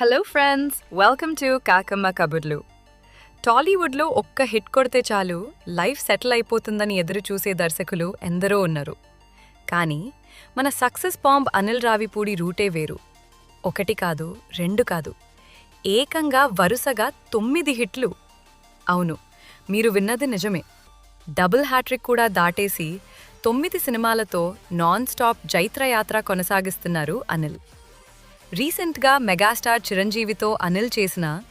Hello friends welcome to కాకమ్మ కబుర్లు టాలీవుడ్లో ఒక్క హిట్ కొడితే చాలు లైఫ్ సెటిల్ అయిపోతుందని ఎదురు చూసే దర్శకులు ఎందరో ఉన్నారు. కానీ మన సక్సెస్ బాంబ్ అనిల్ రావిపూడి రూటే వేరు. ఒకటి కాదు రెండు కాదు. ఏకంగా వరుసగా తొమ్మిది హిట్లు. అవును మీరు విన్నది నిజమే. డబుల్ హ్యాట్రిక్ కూడా దాటేసి తొమ్మిది సినిమాలతో నాన్ స్టాప్ జైత్రయాత్ర కొనసాగిస్తున్నారు అనిల్. రీసెంట్గా మెగాస్టార్ చిరంజీవితో అనిల్ చేసిన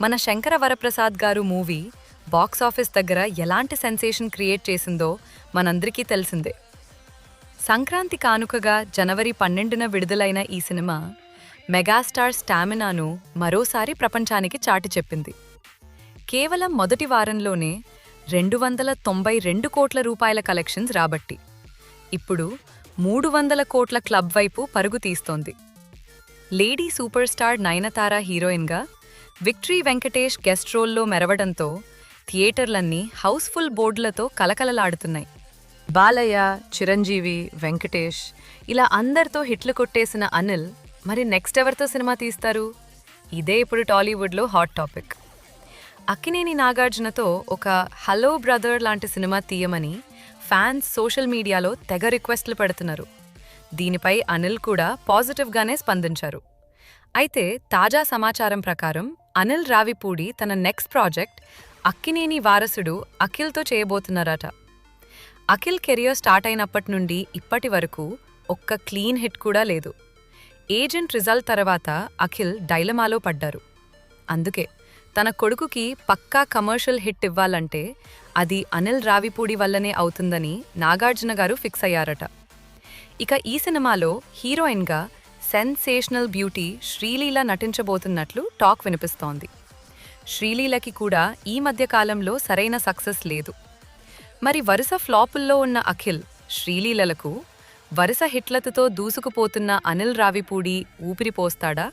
మన శంకర వరప్రసాద్ గారు మూవీ బాక్స్ ఆఫీస్ దగ్గర ఎలాంటి సెన్సేషన్ క్రియేట్ చేసిందో మనందరికీ తెలిసిందే. సంక్రాంతి కానుకగా జనవరి పన్నెండున విడుదలైన ఈ సినిమా మెగాస్టార్ స్టామినాను మరోసారి ప్రపంచానికి చాటి చెప్పింది. కేవలం మొదటి వారంలోనే రెండు వందల తొంభై రెండు కోట్ల రూపాయల కలెక్షన్స్ రాబట్టి ఇప్పుడు మూడు వందల కోట్ల క్లబ్ వైపు పరుగు తీస్తోంది. లేడీ సూపర్ స్టార్ నయనతార హీరోయిన్గా విక్టరీ వెంకటేష్ గెస్ట్ రోల్లో మెరవడంతో థియేటర్లన్నీ హౌస్ఫుల్ బోర్డులతో కలకలలాడుతున్నాయి. బాలయ్య చిరంజీవి వెంకటేష్ ఇలా అందరితో హిట్లు కొట్టేసిన అనిల్ మరి నెక్స్ట్ ఎవరితో సినిమా తీస్తారు? ఇదే ఇప్పుడు టాలీవుడ్లో హాట్ టాపిక్. అక్కినేని నాగార్జునతో ఒక హలో బ్రదర్ లాంటి సినిమా తీయమని ఫ్యాన్స్ సోషల్ మీడియాలో తెగ రిక్వెస్ట్లు పెడుతున్నారు. దీనిపై అనిల్ కూడా పాజిటివ్గానే స్పందించారు. అయితే తాజా సమాచారం ప్రకారం అనిల్ రావిపూడి తన నెక్స్ట్ ప్రాజెక్ట్ అక్కినేని వారసుడు అఖిల్తో చేయబోతున్నారట. అఖిల్ కెరియర్ స్టార్ట్ అయినప్పటి నుండి ఇప్పటి వరకు ఒక్క క్లీన్ హిట్ కూడా లేదు. ఏజెంట్ రిజల్ట్ తర్వాత అఖిల్ డైలమాలో పడ్డారు. అందుకే తన కొడుకుకి పక్కా కమర్షియల్ హిట్ ఇవ్వాలంటే అది అనిల్ రావిపూడి వల్లనే అవుతుందని నాగార్జున గారు ఫిక్స్ అయ్యారట. ఇక ఈ సినిమాలో హీరోయిన్గా సెన్సేషనల్ బ్యూటీ శ్రీలీల నటించబోతున్నట్లు టాక్ వినిపిస్తోంది. శ్రీలీలకి కూడా ఈ మధ్య కాలంలో సరైన సక్సెస్ లేదు. మరి వరుస ఫ్లాపుల్లో ఉన్న అఖిల్ శ్రీలీలలకు వరుస హిట్లతో దూసుకుపోతున్న అనిల్ రావిపూడి ఊపిరిపోస్తాడా?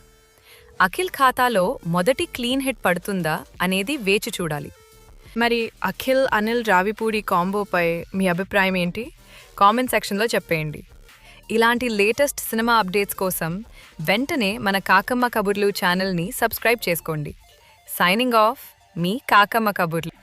అఖిల్ ఖాతాలో మొదటి క్లీన్ హిట్ పడుతుందా అనేది వేచి చూడాలి. మరి అఖిల్ అనిల్ రావిపూడి కాంబోపై మీ అభిప్రాయం ఏంటి? కామెంట్ సెక్షన్లో చెప్పేయండి. ఇలాంటి లేటెస్ట్ సినిమా అప్డేట్స్ కోసం వెంటనే మన కాకమ్మ కబుర్లు ఛానల్ని సబ్స్క్రైబ్ చేసుకోండి. సైనింగ్ ఆఫ్ మీ కాకమ్మ కబుర్లు.